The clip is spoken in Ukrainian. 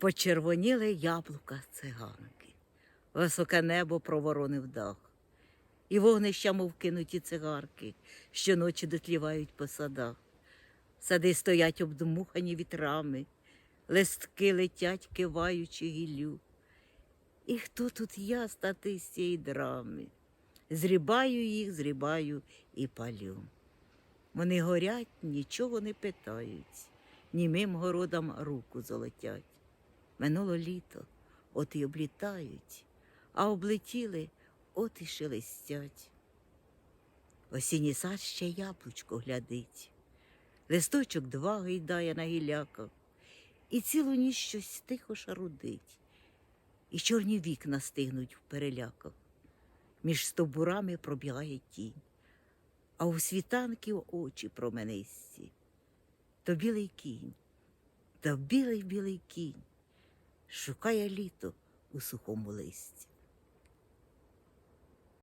Почервоніли яблука циганки, високе небо проворонив дах, і вогнища, мов кинуті цигарки, щоночі дотлівають по садах. Сади стоять обдмухані вітрами, листки летять, киваючи гіллю. І хто тут я стати з цієї драми? Зрібаю їх, зрібаю і палю. Вони горять, нічого не питають, німим городам руку золотять. Минуло літо, от і облітають, а облетіли, от і шелестять. Осінній сад ще яблучко глядить, листочок два гойдає на гіляках, і цілу ніч щось тихо шарудить, і чорні вікна стигнуть в переляках. Між стовбурами пробігає тінь, а у світанків очі променисті. То білий кінь, то білий білий кінь шукає літо у сухому листі.